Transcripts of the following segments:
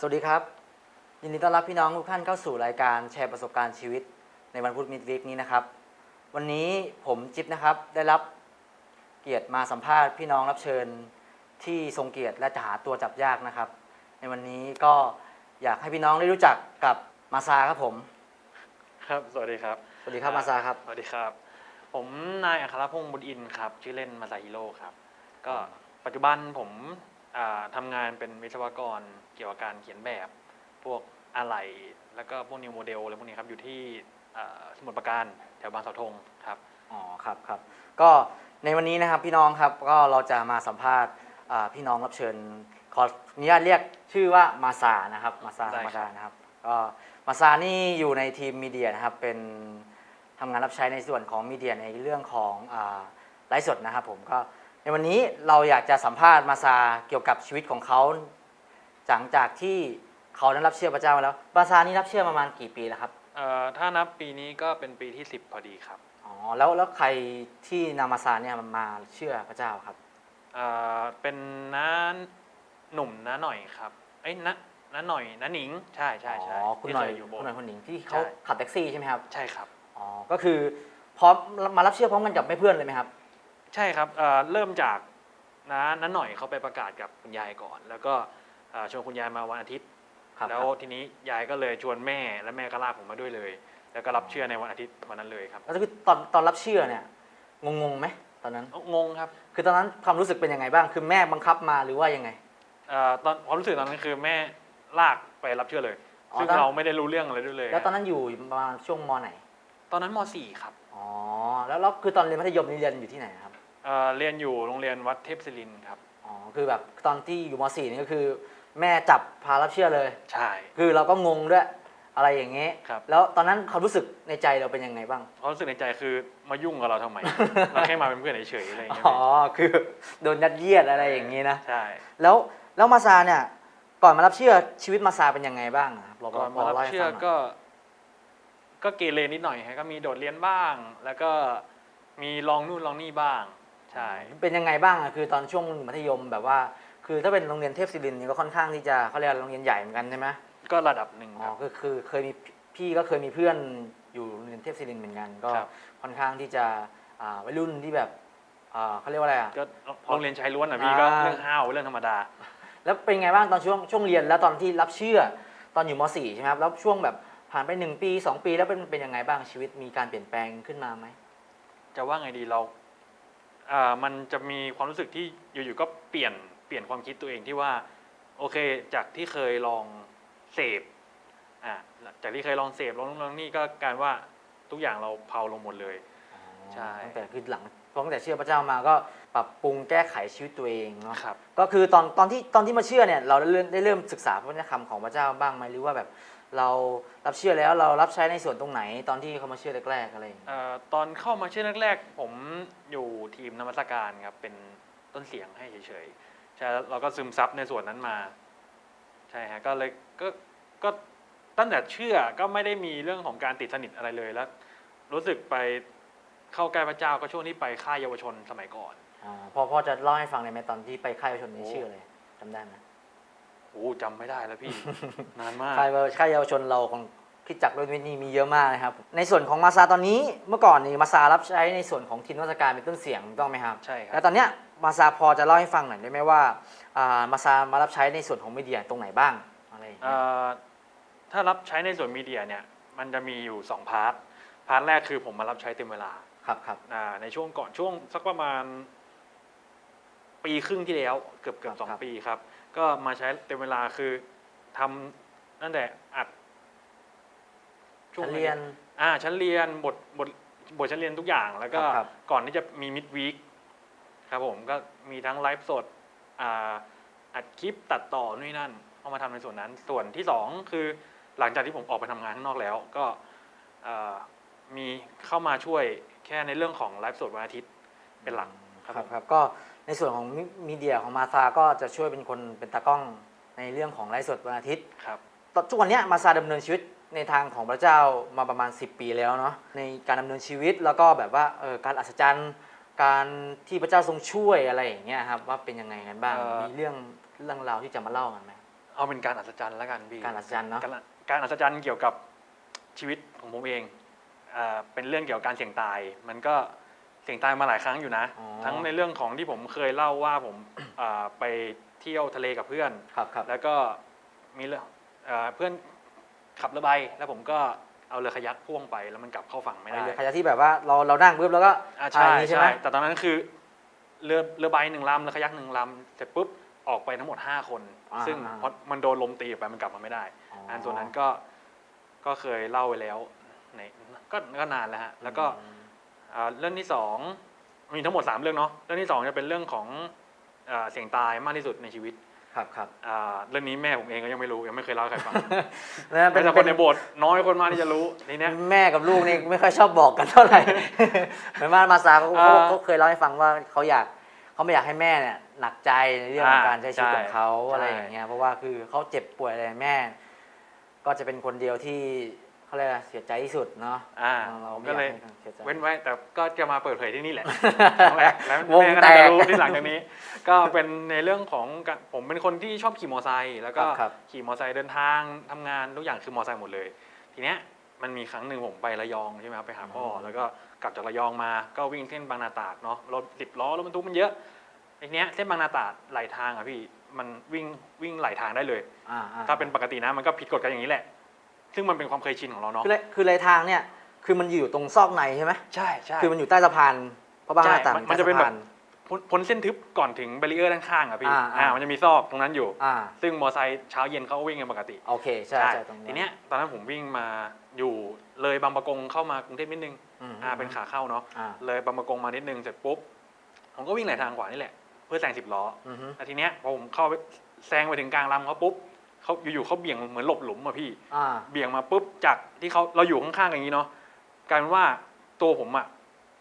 สวัสดีครับ ยินดีต้อนรับพี่น้องทุกท่านเข้าสู่รายการแชร์ประสบการณ์ชีวิตในวันพุธมิดวีคนี้นะครับ วันนี้ผมจิ๊บนะครับได้รับเกียรติมาสัมภาษณ์พี่น้องรับเชิญที่ทรงเกียรติและจะหาตัวจับยากนะครับ ในวันนี้ก็อยากให้พี่น้องได้รู้จักกับมาซาครับผม ครับ สวัสดีครับ สวัสดีครับมาซาครับ สวัสดีครับ ผมนายอัครพงศ์บุญอินทร์ครับ ชื่อเล่นมาซาฮิโร่ครับ ก็ปัจจุบันผมอ่า ทำงานเป็นวิศวกรเกี่ยวกับการเขียนแบบ พวกอะไหล่แล้วก็พวกนิวโมเดลอะไรพวกนี้ครับอยู่ที่อ่าสมุทรปราการแถวบางเสาธงครับอ๋อครับครับก็ในวันนี้นะครับพี่น้องครับก็เราจะมาสัมภาษณ์อ่าพี่น้องรับเชิญขออนุญาตเรียกชื่อว่ามาซานะครับมาซาธได้รรมครัดาบนะครับก็มาซานี่อยู่ในทีมมีเดียนะครับเป็นทำงานรับใช้ในส่วนของมีเดียในเรื่องของอาไลฟ์สดนะครับผมก็ ในวันนี้เราอยากจะสัมภาษณ์มาซาเกี่ยวกับชีวิตของเขาหลังจากที่เขานั้นรับเชื่อพระเจ้ามาแล้วมาซานี่รับเชื่อประมาณกี่ปีแล้วครับเอ่อถ้านับปีนี้ก็เป็นปีที่ 10 พอดีครับอ๋อแล้วแล้วใครที่นำมาซาเนี่ยมาเชื่อพระเจ้าครับเอ่อเป็นน้าหนุ่มน้าหน่อยครับเอ้ยน้าน้าหน่อยน้าหนิง ใช่ใช่ใช่อ๋อคุณหน่อยที่เคอยู่โบคุณสหน่อยถ์คนหนิงที่เขาใช่ ขับแท็กซี่ใช่ไหมครับใช่ครับ อ๋อก็คือพร้อมมารับเชื่อพร้อมกันกับแม่เพื่อนเลยไหมครับ ใช่ครับเอ่อเริ่มจากน้าน้าหน่อยเขาไปประกาศกับคุณยายก่อน แล้วก็เอ่อชวนคุณยายมาวันอาทิตย์ ครับแล้วทีนี้ยายก็เลยชวนแม่และแม่ก็ลากผมมาด้วยเลย แล้วก็รับเชื่อในวันอาทิตย์วันนั้นเลยครับแล้วคือตอนตอนรับเชื่อเนี่ยงงงๆไหมตอนนั้น งงครับคือตอนนั้นความรู้สึกเป็นยังไงบ้าง คือแม่บังคับมาหรือว่ายังไง เอ่อตอนความรู้สึกตอนนั้นคือแม่ลากไปรับเชื่อเลย อ๋อซึ่งตอน เราไม่ได้รู้เรื่องอะไรด้วยเลยแล้วตอนนั้นอยู่ประมาณช่วงมไหน ตอนนั้นม .4 ครับ อ๋อ แล้วแล้วคือตอนเรียนมัธยมนี่เรียนอยู่ที่ไหนครับ เอ่อเรียนอยู่โรงเรียนวัดเทพศิรินทร์ครับ อ๋อคือแบบตอนที่อยู่ม .4 นี่ก็คือ แม่จับพารับเชื่อเลย ใช่ คือเราก็งงด้วยอะไรอย่างเงี้ยครับ แล้วตอนนั้นความรู้สึกในใจเราเป็นยังไงบ้าง ความรู้สึกในใจคือมายุ่งกับเราทำไม เราแค่มาเป็นเพื่อนเฉยๆอะไรอย่างเงี้ยอ๋อคือโดนยัดเยียดอะไรอย่างงี้นะ ใช่ แล้วแล้วมาซาเนี่ย ก่อนมารับเชื่อชีวิตมาซาเป็นยังไงบ้างอะครับเราก่อนมารับล่ให้เชื่อฟังหน่ยก็ ก็เกเรนิดหน่อยฮะก็มีโดดเรียนบ้าง แล้วก็มีลองนู่นลองนี่บ้าง ใช่ เป็นยังไงบ้างอะคือตอนช่วงมัธยมแบบว่า คือถ้าเป็นโรงเรียนเทพศิรินทร์เนี่ยก็ค่อนข้างที่จะเขาเรียกว่าโรงเรียนใหญ่เหมือนกันใช่ไหมก็ระดับหนึ่งอ๋คอรับคือคือเคยมีพี่ก็เคยมีเพื่อนอยู่โรงเรียนเทพศิรินทร์เหมือนกัน ก็ครับ ค่อนข้างที่จะอ่าวัยรุ่นที่แบบอ่าเขาเรียกว่าอะไรอะ ก็โรงเรียนชายล้วนอะพี่ก็อ่า เรื่องห้าวเรื่องธรรมดา แล้วเป็นไงบ้างตอนช่วงช่วงเรียนแล้วตอนที่รับเชื่อตอนอยู่ม .4 ใช่ไหมครับแล้วช่วงแบบผ่านไปหนึ่งปีสองปีแล้วเป็นเป็นยังไงบ้างชีวิตมีการเปลี่ยนแปลงขึ้นมาไหม จะว่าไงดีเรา อ่ามันจะมีความรู้สึกที่อยู่ๆก็เปลี่ยนเปลี่ยนความคิดตัวเองที่ว่าโอเคจากที่เคยลองเสพอ่าจากที่เคยลองเสพลองนู่นลองนี่ก็กลารว่าทุกอย่างเราเผาลงหมดเลย ใช่ ตั้งแต่คือหลังตั้งแต่เชื่อพระเจ้ามาก็ปรับปรุงแก้ไขชีวิตตัวเองเนาะครับ ก็คือตอนตอนที่ตอนที่มาเชื่อเนี่ยเราได้เริ่มได้เริ่มศึกษาพระวจนะคำของพระเจ้าบ้างไหมหรือว่าแบบ เรารับเชื่อแล้วเรารับใช้ในส่วนตรงไหนตอนที่เขามาเชื่อแรกๆอะไรอย่างเงี้ยเอ่อตอนเข้ามาเชื่อแรกๆ ผมอยู่ทีมนมัสการครับ เป็นต้นเสียงให้เฉยๆใช่แล้วเราก็ซึมซับในส่วนนั้นมา ใช่ฮะก็เลยก็ก็ตั้งแต่เชื่อก็ไม่ได้มีเรื่องของการติดสนิทอะไรเลยแล้ว รู้สึกไปเข้าใกล้พระเจ้าก็ช่วงที่ไปค่ายเยาวชนสมัยก่อน อ่าพอพอจะเล่าให้ฟังได้ไหมตอนที่ไปค่ายเยาวชนนี้โอ้ชื่ออะไรจำได้ไหม โอ้จำไม่ได้แล้วพี่ นานมากค่ายเยาวค่ายเยาวชนเราของคิดจักรด้วยวิทย์นี่มีเยอะมากนะครับ ในส่วนของมาซาตอนนี้เมื่อก่อนนี่มาซารับใช้ในส่วนของทีมนวัตการเป็นต้นเสียงถูกต้องไหมครับใช่คแล้รัวบตอนเนี้ยมาซาพอจะเล่าให้ฟังหน่อยได้ไหมว่าอ่ามาซามารับใช้ในส่วนของมีเดียตรงไหนบ้างอะไรอย่างเงี้เอ่ยอถ้ารับใช้ในส่วนมีเดียเนี่ยมันจะมีอยู่สองพาร์ทพาร์ทแรกคือผมมารับใช้เต็มเวลาครับครับอ่าในช่วงก่อนช่วงสักประมาณ ปีครึ่งที่แล้ว เกือบเกือบสองปีครับ ก็มาใช้เต็มเวลาคือทำตั้งแต่อัดชั้นเรียน อ่า ชั้นเรียนบทบทบทชั้นเรียนทุกอย่างแล้วก็ครับครับ ก่อนที่จะมีมิดวีคครับผมก็มีทั้งไลฟ์สดอ่าอัดคลิปตัดต่อนู่นนนั่น เอามาทำในส่วนนั้น ส่วนที่สองคือหลังจากที่ผมออกไปทำงานข้างนอกแล้ว ก็อ่ามีเข้ามาช่วยแค่ในเรื่องของไลฟ์สดวันอาทิตย์เป็นหลักครับผม ครับก็ ในส่วนของมิมีเดียของมาซาก็จะช่วยเป็นคนเป็นตากล้องในเรื่องของไลฟ์สดวันอาทิตย์ครับตอนทุกวันเนี้ยมาซาดำเนินชีวิตในทางของพระเจ้ามาประมาณ 10 ปีแล้วเนาะในการดำเนินชีวิตแล้วก็แบบว่าเออการอัศจรรย์ การที่พระเจ้าทรงช่วยอะไรอย่างเงี้ยครับว่าเป็นยังไงกันบ้างเอ่อ มีเรื่องเรื่องราวที่จะมาเล่ากันไหมเเอาเป็นการอัศจรรย์แล้วกันพี่การอัศจรรย์เนาะการการอัศจรรย์เกี่ยวกับชีวิตของผมเองอ่าเป็นเรื่องเกี่ยวกับการเสี่ยงตาย มันก็ เสี่ยงตายมาหลายครั้งอยู่นะ อ๋อ ทั้งในเรื่องของที่ผมเคยเล่าว่าผม อ่าไปเที่ยวทะเลกับเพื่อน ครับครับแล้วก็มีเรื่องเอ่อเพื่อนขับเรือใบแล้วผมก็เอาเรือคายักพ่วงไปแล้วมันกลับเข้าฝั่งไม่ได้เรือขยะที่แบบว่าเราเรานั่งปุ๊บแล้วก็อ่าอะไรใช่อย่างนี้ใช่ไหม ใช่ แต่ตอนนั้นคือเรือเรือใบหนึ่งลำเรือคายักหนึ่งลำเสร็จปุ๊บออกไปทั้งหมด 5 คน อ่าซึ่งอ่า พอมันโดนลมตีไปมันกลับมาไม่ได้ อันส่วนนั้นก็ก็เคยเล่าไปแล้วในก็ก็นานแล้วฮะแล้วก็อืมอ่า เรื่องที่สองมีทั้งหมดสามเรื่องเนาะเรื่องที่สองจะเป็นเรื่องของอ่าเสียงตายมากที่สุดในชีวิตครับครับอ่าเรื่องนี้แม่ผมเองก็ยังไม่รู้ยังไม่เคยเล่าให้ใครฟังแล้วแต่คนในโบสถ์น้อยคนมากที่จะรู้ทีเนี้ยแม่กับลูกนี่ไม่ค่อยชอบบอกกันเท่าไหร่เหมือนว่ามาซาเขาอ่าเขาเขาเคยเล่าให้ฟังว่าเขาอยากเขาไม่อยากให้แม่เนี่ยหนักใจในเรื่องของอ่าการใช้ชีวิตใช่ของเขาใช่อะไรอย่างเงี้ยเพราะว่าคือเขาเจ็บป่วยอะไรแม่ ก็จะเป็นคนเดียวที่ เขาเรียกอะไรเสียใจที่สุดเนาะอ่าเราผมไม่ก็อยากเลยให้เขาเสียใจ เว้นไว้แต่ก็จะมาเปิดเผยที่นี่แหละ ครั้งแรกแล้ววงแม่ก็น่าแตจะกรู้ที่หลังจากนี้ ก็เป็นในเรื่องของการผมเป็นคนที่ชอบขี่มอไซค์แล้วก็ครับครับขี่มอไซค์เดินทางทำงานทุกอย่างคือมอไซค์หมดเลย ทีเนี้ยมันมีครั้งหนึ่งผมไประยองใช่ไหมครับไปหาพ่ออแล้วก็กลับจากระยองมาก็วิ่งเส้นบางนาตราดเนาะรถสิบล้อรถบรรทุกมันเยอะทีเนี้ยเส้นบางนาตราดไหลทางอะพี่มันวิ่งวิ่งไหลทางได้เลย อ่าอ่าถ้าเป็นปกตินะมันก็ผิดกฎกันอย่างนี้แหละ ซึ่งมันเป็นความเคยชินของเราเนาะคือเลยคือเลยทางเนี่ย คือมันอยู่ตรงซอกในใช่ไหมใช่ใช่คือมันอยู่ใต้สะพานเพราะบางหน้าต่างใช่มันจะเป็นแบบใต้สพ้นพ้นเส้นทึบก่อนถึงเบรีเออร์ด้านข้างอะพี่อ่าอ่าอ่ามันจะมีซอกตรงนั้นอยู่อ่าซึ่งมอไซค์เช้าเย็นเขาก็วิ่งกันปกติโอเคใช่ใช่ตรงทีเนี้ยตอนนั้นผมวิ่งมาอยู่เลยบางประกงเข้ามากรุงเทพนิดนึงมอ่าเป็นขาเข้าเนาะอ่าเลยบางประกงมานิดนึงเสร็จปุ๊บผมก็วิ่งไหลทางขวานี่แหละ เพื่อแซงสิบล้ออือฮึแล้วทีเนี้ยพอผมเข้าไปแซงไปถึงกลางลำเขาปุ๊บ เขาอยู่ๆเขาเบี่ยงเหมือนหลบหลุมอะพี่ อ่า เบี่ยงมาปุ๊บจากที่เขาเราอยู่ข้างๆอย่างนี้เนาะกลายเป็นว่าตัวผมอะ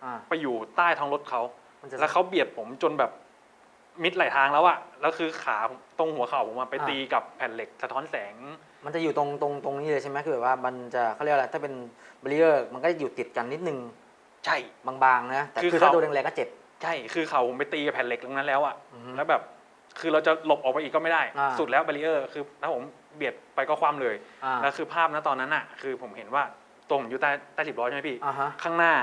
อ่า ไปอยู่ใต้ท้องรถเขามันจะ แล้วเขาเบียดผมจนแบบมิดไหลทางแล้วอะแล้วคือขาผมตรงหัวเข่าผมอะไปอ่า ตีกับแผ่นเหล็กสะท้อนแสง มันจะอยู่ตรงตรงตรงนี้เลยใช่ไหมคือแบบว่ามันจะเขาเรียกอะไร ถ้าเป็นเบรียร์มันก็อยู่ติดกันนิดนึงใช่ บางๆนะ แต่คือคือถ้าเขา โดนแรงๆก็เจ็บ ใช่ คือเข่าผมไปตีกับแผ่นเหล็กตรงนั้นแล้วอะอือฮึ แล้วแบบ คือเราจะหลบออกไปอีกก็ไม่ได้ อ่าสุดแล้วบารีเออร์คือถ้าผมเบียดไปก็คว่ำเลยอ่า แล้วคือภาพนะตอนนั้นอะคือผมเห็นว่าตรงผมอยู่ใต้ใต้สิบล้อใช่ไหมพี่ อ่าฮะข้างหน้า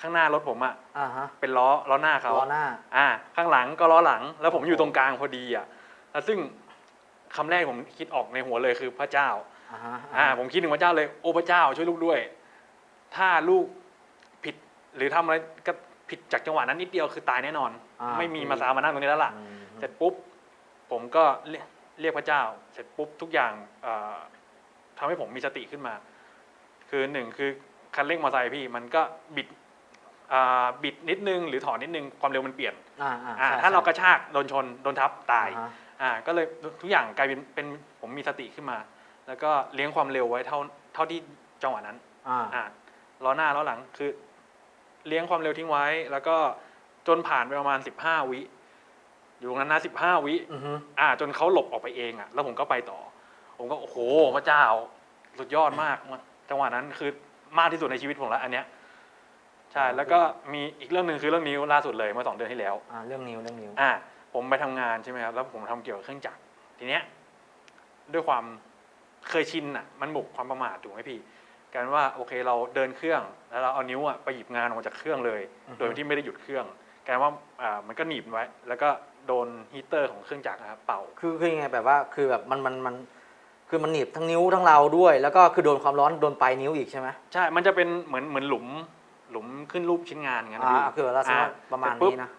ข้างหน้ารถผมอะอ่าฮะเป็นล้อล้อหน้าเขา ล้อหน้า อ่าข้างหลังก็ล้อหลัง แล้วผมอยู่โอ้โหตรงกลางพอดีอะแล้วซึ่งคำแรกผมคิดออกในหัวเลยคือพระเจ้า อ่าฮะอ่า ผมคิดถึงพระเจ้าเลย โอ้พระเจ้าช่วยลูกด้วย ถ้าลูกผิดหรือทำอะไรก็ผิดจากจังหวะนั้นนิดเดียวคือตายแน่นอน อ่าไม่มีมาซามานั่งตรงนี้แล้วล่ะ อืม เสร็จปุ๊บ ผมก็เรียกเรียกพระเจ้า เสร็จปุ๊บทุกอย่างเอ่อทำให้ผมมีสติขึ้นมา คือหนึ่งคือคันเร่งมอเตอร์ไซค์พี่มันก็บิดอ่าบิดนิดนึงหรือถอนนิดนึงความเร็วมันเปลี่ยนอ่าอ่าอ่าใช่ถ้าเรากใช่ระชากโดนชนโดนทับตายอ่ฮะอ่าก็เลยทุกอย่างกลายเป็นเป็นผมมีสติขึ้นมา แล้วก็เลี้ยงความเร็วไว้เท่าเท่าที่จังหวะนั้นอ่าอ่าล้อหน้าล้อหลังคือ เลี้ยงความเร็วทิ้งไว้ แล้วก็จนผ่านไปประมาณสิบห้าวิ อยู่ตรงนั้นนะสิบห้าวิอือฮึ อ่า จนเขาหลบออกไปเองอะ แล้วผมก็ไปต่อ ผมก็โอ้โหพระเจ้า สุดยอดมากจังหวะนั้นคือมากที่สุดในชีวิตผมแล้วอันเนี้ยใช่แล้วก็มีอีกเรื่องหนึ่งคือเรื่องนิ้วล่าสุดเลยเมื่อสองเดือนที่แล้ว อ่าเรื่องนิ้วเรื่องนิ้วอ่าผมไปทำงานใช่ไหมครับ แล้วผมทำเกี่ยวกับเครื่องจักรทีเนี้ยด้วยความเคยชินอะ มันบุกความประมาทถูกไหมพี่การว่าโอเคเราเดินเครื่องแล้วเราเอานิ้วอะไปหยิบงานออกมาจากเครื่องเลยอือฮึโดยที่ไม่ได้หยุดเครื่องการว่าอ่ามันก็หนีบไว้ แล้วก็ โดนฮีเตอร์ของเครื่องจักรนะครับเป่า คือคือยังไงแบบว่าคือแบบมันมันมันคือมันหนีบทั้งนิ้วทั้งเราด้วย แล้วก็คือโดนความร้อนโดนปลายนิ้วอีกใช่ไหมใช่ มันจะเป็นเหมือนเหมือนหลุมหลุมขึ้นรูปชิ้นงานอย่างนั้นนะอ่าพี่คือลักษณะอ่าประมาณเสร็จปุ๊บนี้นะ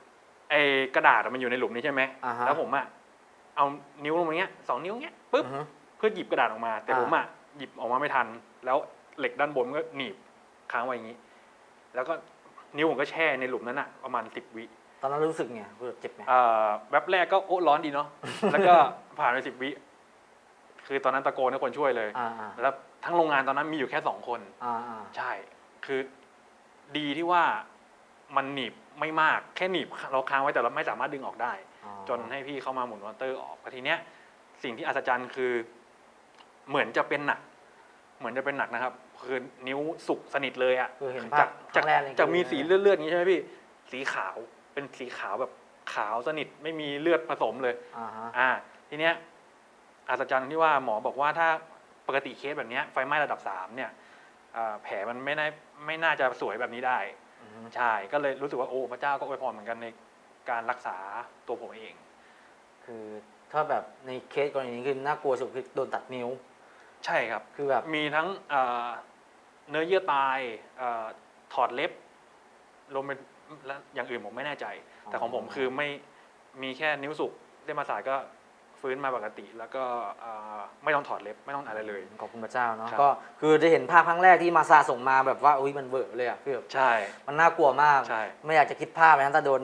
ไอ้กระดาษอะมันอยู่ในหลุมนี้ใช่ไหมอ่าฮะ แล้วผมอะเอานิ้วลงมาเงี้ยสองนิ้วเงี้ยปุ๊บ อือฮึ เพื่อหยิบกระดาษออกมา แต่อ่า ผมอะหยิบออกมาไม่ทัน แล้วเหล็กด้านบนมันก็หนีบค้างไว้อย่างนี้ แล้วก็นิ้วผมก็แช่ในหลุมนั้นอะประมาณสิบวิต อนนั้นรู้สึกไงรู้สึกเจ็บไหมเอ่อแวบแรกก็โอ้ร้อนดีเนาะ แล้วก็ผ่านไปสิบวิ คือตอนนั้นตะโกนให้คนช่วยเลย อ่าอ่าแล้วทั้งโรงงานตอนนั้นมีอยู่แค่สองคน อ่าอ่าใช่ คือดีที่ว่ามันหนีบไม่มาก แค่หนีบเราค้างไว้แต่เราไม่สามารถดึงออกได้ อ๋อจนให้พี่เข้ามาหมุนมอเตอร์ออกแล้วทีเนี้ยสิ่งที่อัศจรรย์คือ เหมือนจะเป็นหนัก เหมือนจะเป็นหนักนะครับ คือนิ้วสุกสนิทเลยอะคือเห็นจาภาพกครั้จากงแรกเลยจากมีคือสีเลือดเลือดๆอย่างนี้ใช่ไหมพี่ สีขาว เป็นสีขาวแบบขาวสนิทไม่มีเลือดผสมเลย อ่าฮะอ่า ทีเนี้ยอัศจรรย์ที่ว่าหมอบอกว่าถ้าปกติเคสแบบเนี้ยไฟไหม้ระดับสามเนี่ยอ่าแผลมันไม่ได้ไม่น่าจะสวยแบบนี้ได้ อืมใช่ ก็เลยรู้สึกว่าโอ้พระเจ้าก็อวยพรเหมือนกันในการรักษาตัวผมเอง คือถ้าแบบในเคสกรณีนี้คือน่ากลัวสุดคือโดนตัดนิ้ว ใช่ครับ คือแบบมีทั้งเอ่อเนื้อเยื่อตายเออถอดเล็บรวมเป็น และอย่างอื่นผมไม่แน่ใจ แต่ของผมคือไม่มีแค่นิ้วสุกได้มาสายก็ฟื้นมาปกติ แล้วก็เอ่อไม่ต้องถอดเล็บไม่ต้องอะไรเลยขอบคุณพระเจ้าเนาะครับก็คือได้เห็นภาพครั้งแรกที่มาซาส่งมาแบบว่าอุ้ยมันเวอร์เลยอะคือแบบใช่ มันน่ากลัวมากใช่ไม่อยากจะคิดภาพเลยนะถ้าโดน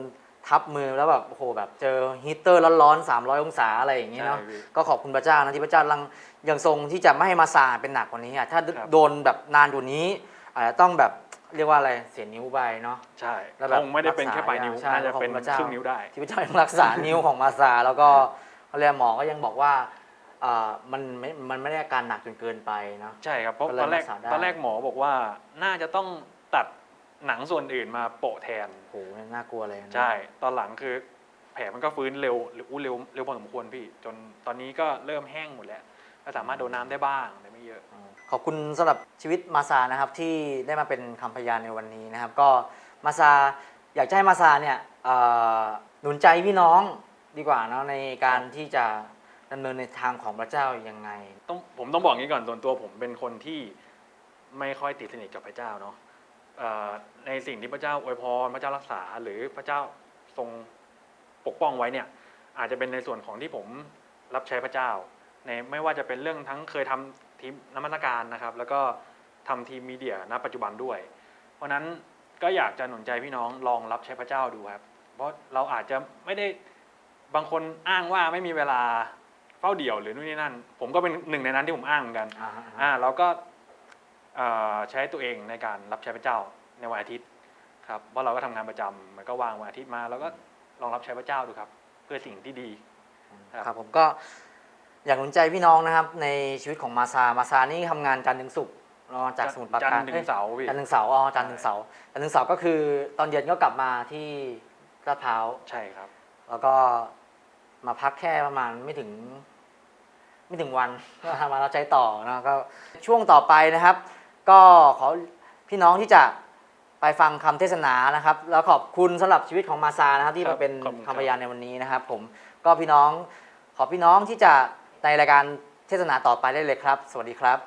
ทับมือแล้วแบบโอ้โหแบบเจอฮีตเตอร์ร้อนๆ300 องศาอะไรอย่างนี้เนาะใช่พี่ก็ขอบคุณพระเจ้านะที่พระเจ้ายังยังทรงที่จะไม่ให้มาซาเป็นหนักกว่านี้อะถ้าครับโดนแบบนานกว่านี้อาจจะต้องแบบ เรียกว่าอะไรเสียนิ้วไปเนาะ ใช่แล้วแบบคงไม่ได้เป็นแค่ปลายนิ้ว ใช่น่าจะเป็นขอบคุณพระเจ้า ครึ่งนิ้วได้ ที่พระเจ้ายังรักษา นิ้วของมาซาแล้วก็เขาเรียกหมอก็ยังบอกว่าเอ่อมันไม่มันไม่ได้อาการหนักจนเกินไปเนาะ ใช่ครับ เพราะก็เลยตอนแรกรักษาได้ ตอนแรกหมอบอกว่าน่าจะต้องตัดหนังส่วนอื่นมาโปะแทน โอ้โหน่ากลัวเลยนะใช่ ตอนหลังคือแผลมันก็ฟื้นเร็วหรืออู้เร็วเร็วพอสมควรพี่ จนตอนนี้ก็เริ่มแห้งหมดแล้ว ก็สามารถโดนน้ำได้บ้างแต่ไม่เยอะ ขอบคุณสำหรับชีวิตมาซานะครับที่ได้มาเป็นคำพยานในวันนี้นะครับ ก็มาซาอยากจะให้มาซาเนี่ยเอ่อหนุนใจพี่น้องดีกว่าเนาะในการที่จะดำเนินในทางของพระเจ้ายังไง ต้องผมต้องบอกงี้ก่อนส่วนตัวผมเป็นคนที่ไม่ค่อยติดสนิทกับพระเจ้าเนาะเอ่อในสิ่งที่พระเจ้าอวยพรพระเจ้ารักษา หรือพระเจ้าทรงปกป้องไว้เนี่ย อาจจะเป็นในส่วนของที่ผมรับใช้พระเจ้า ในไม่ว่าจะเป็นเรื่องทั้งเคยทำทีมนมัสการนะครับ แล้วก็ทำทีมมีเดียณปัจจุบันด้วย เพราะฉะนั้นก็อยากจะหนุนใจพี่น้องลองรับใช้พระเจ้าดูครับ เพราะเราอาจจะไม่ได้บางคนอ้างว่าไม่มีเวลาเฝ้าเดี่ยวหรือนู่นนี่นั่น ผมก็เป็นหนึ่งในนั้นที่ผมอ้างเหมือนกัน อ่าฮะอ่าเราก็เอ่อใช้ตัวเองในการรับใช้พระเจ้าในวันอาทิตย์ครับเพราะเราก็ทำงานประจำมันก็วางวันอาทิตย์มา แล้วก็ลองรับใช้พระเจ้าดูครับ เพื่อสิ่งที่ดี ครับ ครับผมก็ อยากหนุนใจพี่น้องนะครับ ในชีวิตของมาซา มาซานี่ทำงานจันทร์ถึงศุกร์เนอะจากสมุทรปราจันการทร์ถึเอ้งยเสาร์พี่จันทร์ถึงเสาร์อ๋อจันทร์ถึงเสาร์จันทร์ถึงเสาร์ก็คือ ตอนเย็นก็กลับมาที่ลาดพร้าว ใช่ครับ แล้วก็มาพักแค่ประมาณไม่ถึง ไม่ถึงวันก็ทำมาเราใจต่อนะก็ช่วงต่อไปนะครับ ก็ขอพี่น้องที่จะไปฟังคำเทศนานะครับ แล้วขอบคุณสำหรับชีวิตของมาซานะครับ ที่ครัมาบเป็นขอบคุณครับคำพยานในวันนี้นะครับ ผมก็พี่น้องขอพี่น้องที่จะ ในรายการเทศนาต่อไปได้เลยครับ สวัสดีครับ